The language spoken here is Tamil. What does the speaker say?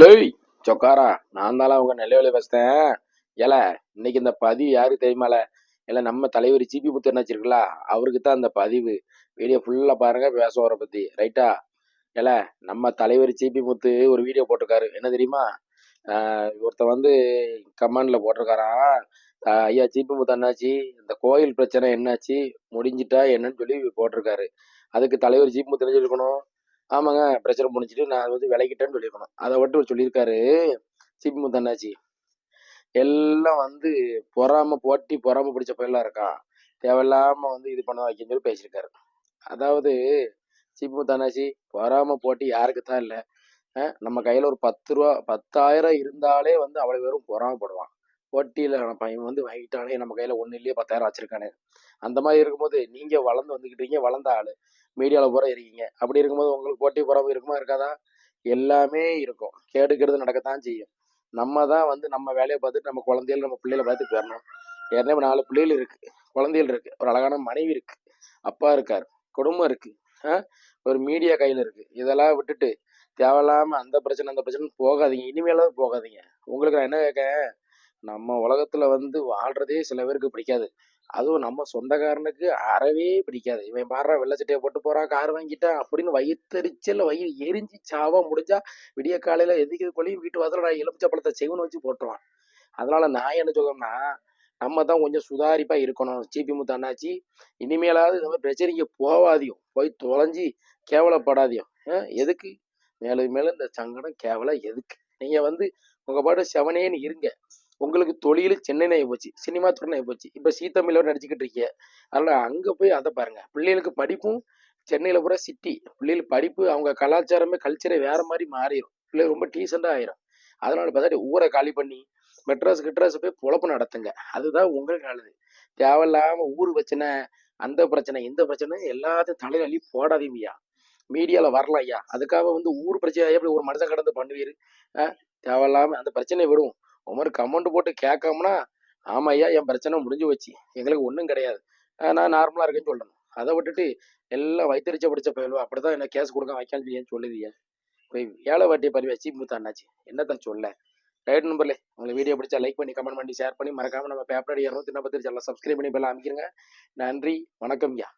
லேய் சொக்காரா நான் தானே அவங்க நெல்லையில பேசுறேன் ஏல இன்னைக்கு இந்த பதிவு யாரு தெரியுமால இல்ல நம்ம தலைவர் ஜிபி முத்து என்ன வச்சிருக்கல? அவருக்கு தான் அந்த பதிவு. வீடியோ ஃபுல்லா பாருங்க பேசுவார பத்தி. ரைட்டா? ஏல நம்ம தலைவர் ஜிபி முத்து ஒரு வீடியோ போட்டிருக்காரு. என்ன தெரியுமா? ஆஹ் ஒருத்தன் வந்து கமெண்ட்ல போட்டிருக்காரான் ஐயா ஜிபி முத்து என்னாச்சு? இந்த கோயில் பிரச்சனை என்னாச்சு? முடிஞ்சிட்டா என்னன்னு சொல்லி போட்டிருக்காரு. அதுக்கு தலைவர் ஜிபி முத்து என்ன ஆமாங்க பிரச்சனை முடிஞ்சிட்டு நான் வந்து விலகிட்டேன்னு சொல்லியிருக்கணும். அதை விட்டு சொல்லியிருக்காரு சிபி முத்தண்ணாச்சி. எல்லாம் வந்து பொறாம போட்டி பொறாம பிடிச்ச பயிலாம் இருக்கான் தேவையில்லாம வந்து இது பண்ண வைக்கன்னு சொல்லி பேசியிருக்காரு. அதாவது சிபி முத்தண்ணாச்சி பொறாம போட்டி யாருக்கு தான் இல்லை. நம்ம கையில ஒரு பத்து ரூபா பத்தாயிரம் இருந்தாலே வந்து அவ்வளவு பேரும் பொறாமப்படுவான். வட்டியில் பையன் வந்து வாங்கிட்டானே நம்ம கையில் ஒன்றும் இல்லையே பத்தாயிரம் வச்சிருக்கானே. அந்த மாதிரி இருக்கும்போது நீங்கள் வளர்ந்து வந்துக்கிட்டீங்க வளர்ந்த ஆள். மீடியாவில் பூரா இருக்கீங்க. அப்படி இருக்கும்போது உங்களுக்கு போட்டி போகிறவங்க இருக்குமா இருக்காதா? எல்லாமே இருக்கும். கேடுக்கிறது நடக்கத்தான் செய்யும். நம்ம தான் வந்து நம்ம வேலையை பார்த்துட்டு நம்ம குழந்தைகள் நம்ம பிள்ளைகளை பார்த்துட்டு போயிடணும் ஏற்கனவே நாலு பிள்ளைகள் இருக்குது குழந்தைகள் இருக்குது ஒரு அழகான மனைவி இருக்குது அப்பா இருக்கார். குடும்பம் இருக்குது ஆ? ஒரு மீடியா கையில் இருக்குது இதெல்லாம் விட்டுட்டு தேவையில்லாமல் அந்த பிரச்சனை அந்த பிரச்சனை போகாதீங்க. இனிமேலாவது போகாதீங்க. உங்களுக்கு நான் என்ன கேட்க நம்ம உலகத்துல வந்து வாழ்றதே சில பேருக்கு பிடிக்காது. அதுவும் நம்ம சொந்தக்காரனுக்கு அறவே பிடிக்காது. இவன் பாடுறா வெள்ளை சட்டையை போட்டு போறான் கார் வாங்கிட்டான் அப்படின்னு வயிற்றுச்சல்ல வயிறு எரிஞ்சு சாவா முடிஞ்சா விடிய காலையில எதுக்கு கொள்ளையும் வீட்டு வாசல நான் எலுமிச்சை பழத்தை செவன் வச்சு போட்டுருவான். அதனால நான் என்ன சொல்றேன்னா நம்ம தான் கொஞ்சம் சுதாரிப்பா இருக்கணும். சிபி முத்து அண்ணாச்சி இனிமேலாவது இந்த மாதிரி பிரச்சனைக்கு போவாதியும் போய் தொலைஞ்சி கேவலப்படாதியும் எதுக்கு? மேலும் மேலும் இந்த சங்கடம் கேவலம் எதுக்கு? நீங்க வந்து உங்க பாட்டு செவனேன்னு இருங்க. உங்களுக்கு தொழில் சென்னை போச்சு சினிமா துறை போச்சு. இப்ப தமிழோட நடிச்சுக்கிட்டு இருக்கீங்க. அதனால அங்க போய் அதை பாருங்க. பிள்ளைகளுக்கு படிப்பும் சென்னையில பூரா சிட்டி பிள்ளைகளுக்கு படிப்பு அவங்க கலாச்சாரமே கல்ச்சரே வேற மாதிரி மாறிடும் பிள்ளைகள் ரொம்ப டீசெண்டா ஆயிரும். அதனால பார்த்தா ஊரை காலி பண்ணி மெட்ராஸ் கிட்ராஸ் போய் பொழப்பு நடத்துங்க. அதுதான் உங்களுக்கு நல்லது. தேவையில்லாம ஊர் பிரச்சனை அந்த பிரச்சனை இந்த பிரச்சனை எல்லாத்தையும் தலையில அள்ளி போடாதீங்கய்யா மீடியால வரலாம் ஐயா. அதுக்காக வந்து ஊர் பிரச்சனை எப்படி ஒரு மனுஷன் கடந்து பண்ணுவீர்? தேவையில்லாமல் தேவையில்லாம அந்த பிரச்சனையை விடும் உமர் கமெண்ட் போட்டு கேட்காமனா ஆமா ஐயா என் பிரச்சனை முடிஞ்சு வச்சு எங்களுக்கு ஒன்றும் கிடையாது. நான் நார்மலாக இருக்கேன்னு சொல்லணும். அதை விட்டுட்டு எல்லாம் வைத்தறிச்ச பிடிச்ச அப்படி தான் என்ன கேஸ் கொடுக்க வைக்கான்னு ஏன் சொல்லுதியா போய் ஏழை வாட்டியை பறி வச்சு மூத்த அண்ணாச்சி. என்னத்தான் சொல்ல? ரைட் நம்பர்ல உங்களுக்கு வீடியோ பிடிச்சா லைக் பண்ணி கமெண்ட் பண்ணி ஷேர் பண்ணி மறக்காமல் நம்ம பேப்பர் இரநூத்தி நாற்பத்தி எல்லாம் சப்ஸ்கிரைப் பண்ணி பெல்லாம் அமைக்கிறங்க நன்றி வணக்கம் ஐயா.